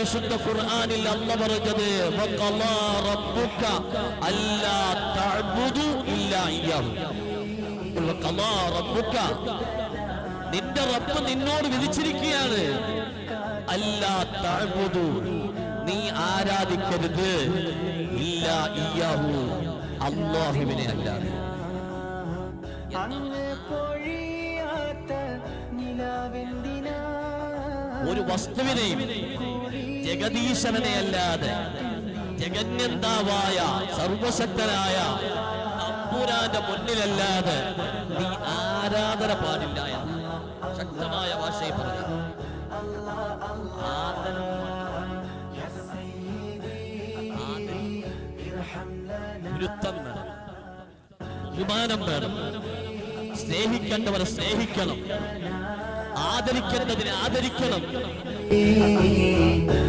വിശുദ്ധ ഖുർആനിൽ അല്ല പറഞ്ഞത്. നിന്റെ റബ്ബ് നിന്നോട് വിധിച്ചിരിക്കുകയാണ്. അല്ലാ തഅബ്ദു. നീ ആരാധിക്കരുത്. ഇല്ലാ ഇയാഹു അല്ലാഹുവിനെ അല്ലാതെ. അങ്ങ് പൊഴിയാത്ത ഒരു വസ്തുവിനെയും ജഗദീശ്വരനെ അല്ലാതെ ജഗന്യന്താവായ സർവശക്തനായ തമ്പുരാന്റെ മുന്നിലല്ലാതെ നീ ആരാധന പാടില്ല ശക്തമായ ഭാഷയിൽ പറഞ്ഞു സ്നേഹിക്കേണ്ടവരെ സ്നേഹിക്കണം. ആദരിക്കേണ്ടതിനെ ആദരിക്കണം.